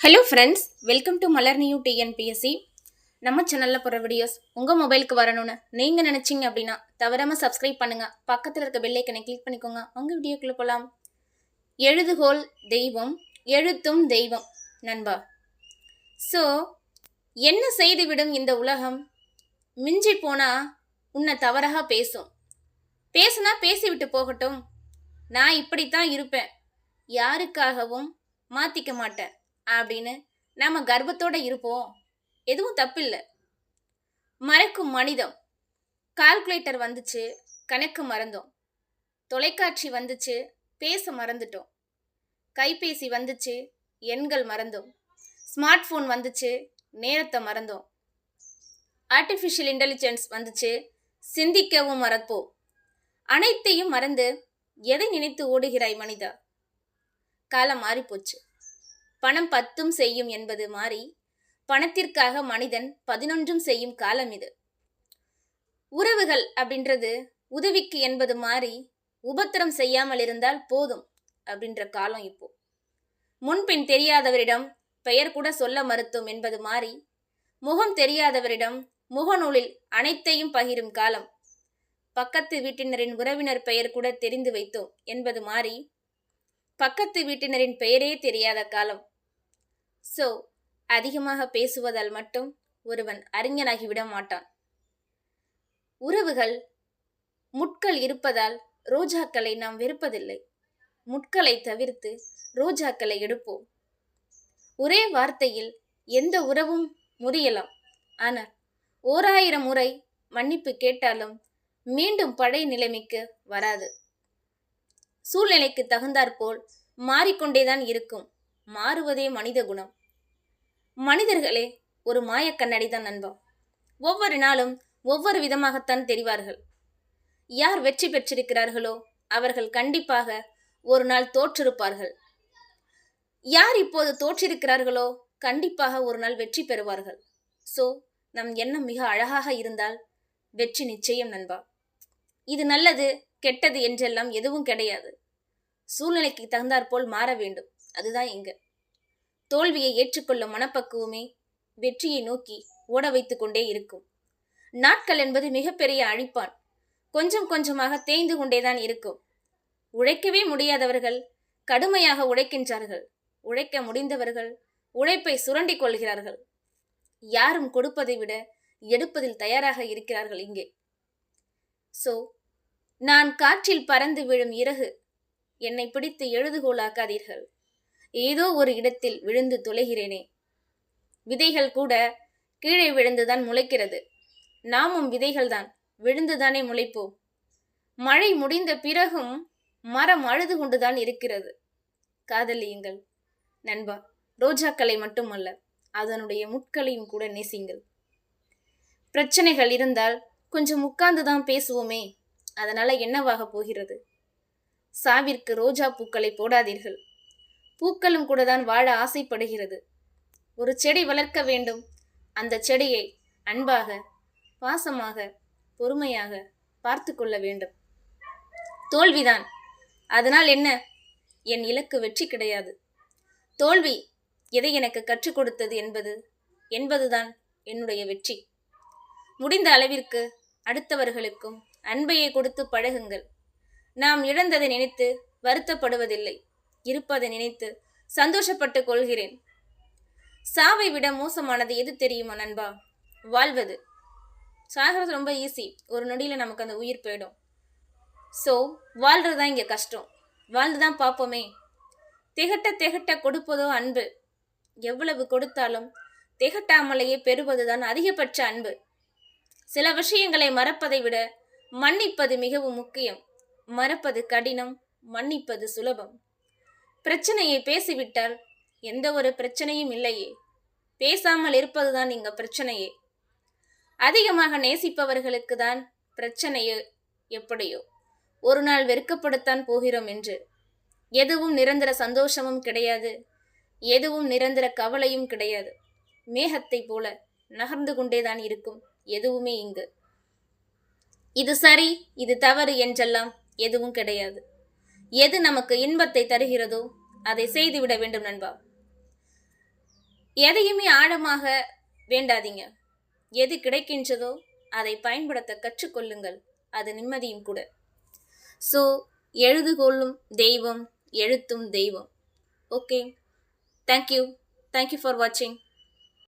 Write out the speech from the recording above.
Hello friends welcome to Malar new TNPSC நம்ம சேனலில் போகிற வீடியோஸ் உங்கள் மொபைலுக்கு வரணும்னு நீங்கள் நினச்சிங்க அப்படின்னா தவறாமல் சப்ஸ்கிரைப் பண்ணுங்கள் பக்கத்தில் இருக்க பெல்லைக்கனை கிளிக் பண்ணிக்கோங்க. உங்கள் வீடியோக்குள்ளே போகலாம் எழுதுகோல் தெய்வம் எழுத்தும் தெய்வம் நண்பா. ஸோ என்ன செய்துவிடும் இந்த உலகம்? மிஞ்சி போனால் உன்னை தவறாக பேசும். பேசுனா பேசிவிட்டு போகட்டும். நான் இப்படித்தான் இருப்பேன். யாருக்காகவும் மாற்றிக்க மாட்டேன். அப்படின்னு நாம் கர்ப்பத்தோடு இருப்போம். எதுவும் தப்பில்லை. மறக்கும் மனிதம். கால்குலேட்டர் வந்துச்சு கணக்கு மறந்தோம். தொலைக்காட்சி வந்துச்சு பேச மறந்துட்டோம். கைபேசி வந்துச்சு எண்கள் மறந்தோம். ஸ்மார்ட் ஃபோன் வந்துச்சு நேரத்தை மறந்தோம். ஆர்டிஃபிஷியல் இன்டெலிஜென்ஸ் வந்துச்சு சிந்திக்கவும் மறப்போம். அனைத்தையும் மறந்து எதை நினைத்து ஓடுகிறாய் மனிதா? காலம் மாறிப்போச்சு. பணம் பத்தும் செய்யும் என்பது மாறி பணத்திற்காக மனிதன் பதினொன்றும் செய்யும் காலம் இது. உறவுகள் அப்படின்றது உதவிக்கு என்பது மாறி உபத்திரம் செய்யாமல் இருந்தால் போதும் அப்படின்ற காலம் இப்போ. முன்பின் தெரியாதவரிடம் பெயர் கூட சொல்ல மறுத்தோம் என்பது மாறி முகம் தெரியாதவரிடம் முகநூலில் அனைத்தையும் பகிரும் காலம். பக்கத்து வீட்டினரின் உறவினர் பெயர் கூட தெரிந்து வைத்தோம் என்பது மாறி பக்கத்து வீட்டினரின் பெயரே தெரியாத காலம். சோ அதிகமாக பேசுவதால் மட்டும் ஒருவன் அறிஞனாகிவிட மாட்டான். உறவுகள் முட்கள் இருப்பதால் ரோஜாக்களை நாம் வெறுப்பதில்லை. முட்களை தவிர்த்து ரோஜாக்களை எடுப்போம். ஒரே வார்த்தையில் எந்த உறவும் முறியலாம். ஆனால் ஓராயிரம் முறை மன்னிப்பு கேட்டாலும் மீண்டும் பழைய நிலைமைக்கு வராது. சூழ்நிலைக்கு தகுந்தாற்போல் மாறிக்கொண்டேதான் இருக்கும். மாறுவதே மனித குணம். மனிதர்களே ஒரு மாயக்கண்ணாடி தான் நண்பா. ஒவ்வொரு நாளும் ஒவ்வொரு விதமாகத்தான் தெரிவார்கள். யார் வெற்றி பெற்றிருக்கிறார்களோ அவர்கள் கண்டிப்பாக ஒரு நாள் தோற்றிருப்பார்கள். யார் இப்போது தோற்றிருக்கிறார்களோ கண்டிப்பாக ஒரு நாள் வெற்றி பெறுவார்கள். சோ நம் எண்ணம் மிக அழகாக இருந்தால் வெற்றி நிச்சயம் நண்பா. இது நல்லது கெட்டது என்றெல்லாம் எதுவும் கிடையாது. சூழ்நிலைக்கு தகுந்தாற்போல் மாற வேண்டும். அதுதான் இங்க. தோல்வியை ஏற்றுக்கொள்ளும் மனப்பக்குவமே வெற்றியை நோக்கி ஓட வைத்து கொண்டே இருக்கும். நாட்கள் என்பது மிகப்பெரிய அழிப்பான். கொஞ்சம் கொஞ்சமாக தேய்ந்து கொண்டேதான் இருக்கும். உழைக்கவே முடியாதவர்கள் கடுமையாக உழைக்கின்றார்கள். உழைக்க முடிந்தவர்கள் உழைப்பை சுரண்டிக் கொள்கிறார்கள். யாரும் கொடுப்பதை விட எடுப்பதில் தயாராக இருக்கிறார்கள் இங்கே. ஸோ நான் காற்றில் பறந்து விழும் இறகு. என்னை பிடித்து எழுதுகோலாக்காதீர்கள். ஏதோ ஒரு இடத்தில் விழுந்து தொலைகிறேனே விதைகள் கூட கீழே விழுந்துதான் முளைக்கிறது. நாமும் விதைகள்தான். விழுந்துதானே முளைப்போம். மழை முடிந்த பிறகும் மரம் அழுது கொண்டுதான் இருக்கிறது. காதலியுங்கள். நண்பா ரோஜாக்களை மட்டுமல்ல அதனுடைய முட்களையும் கூட நேசிங்கள் பிரச்சனைகள் இருந்தால் கொஞ்சம் உட்கார்ந்து தான் பேசுவோமே. அதனால் என்னவாக போகிறது? சாவிற்கு ரோஜா பூக்களை போடாதீர்கள். பூக்களும் கூட தான் வாழ ஆசைப்படுகிறது. ஒரு செடி வளர்க்க வேண்டும். அந்த செடியை அன்பாக பாசமாக பொறுமையாக பார்த்து கொள்ள வேண்டும். தோல்விதான். அதனால் என்ன? என் இலக்கு வெற்றி கிடையாது. தோல்வி எதை எனக்கு கற்றுக் கொடுத்தது என்பது என்பதுதான் என்னுடைய வெற்றி. முடிந்த அளவிற்கு அடுத்தவர்களுக்கும் அன்பையை கொடுத்து பழகுங்கள். நாம் இழந்ததை நினைத்து வருத்தப்படுவதில்லை. இருப்பதை நினைத்து சந்தோஷப்பட்டு கொள்கிறேன். சாவை விட மோசமானது எது தெரியுமா நண்பா? வாழ்வது. சாகிறது ரொம்ப ஈஸி ஒரு நொடியில் நமக்கு அந்த உயிர் போயிடும். ஸோ வாழ்றது தான் இங்கே கஷ்டம். வாழ்ந்து தான் பார்ப்போமே. திகட்ட திகட்ட கொடுப்பதோ அன்பு. எவ்வளவு கொடுத்தாலும் திகட்டாமலேயே பெறுவதுதான் அதிகபட்ச அன்பு. சில விஷயங்களை மறப்பதை விட மன்னிப்பது மிகவும் முக்கியம். மறப்பது கடினம் மன்னிப்பது சுலபம். பிரச்சனையை பேசிவிட்டால் எந்த ஒரு பிரச்சனையும் இல்லையே. பேசாமல் இருப்பதுதான் இங்க பிரச்சனையே. அதிகமாக நேசிப்பவர்களுக்கு தான் பிரச்சனையே எப்படியோ. ஒரு நாள் வெறுக்கப்படத்தான் போகிறோம் என்று. எதுவும் நிரந்தர சந்தோஷமும் கிடையாது. எதுவும் நிரந்தர கவலையும் கிடையாது. மேகத்தை போல நகர்ந்து கொண்டேதான் இருக்கும். எதுவுமே இங்கு இது சரி இது தவறு என்றெல்லாம் எதுவும் கிடையாது. எது நமக்கு இன்பத்தை தருகிறதோ அதை செய்துவிட வேண்டும் நண்பா. எதையுமே ஆழமாக வேண்டாதீங்க. எது கிடைக்கின்றதோ அதை பயன்படுத்த கற்றுக்கொள்ளுங்கள். அது நிம்மதியும் கூட. ஸோ எழுதுகொள்ளும் தெய்வம் எழுத்தும் தெய்வம். ஓகே. தேங்க்யூ தேங்க்யூ ஃபார் வாட்சிங்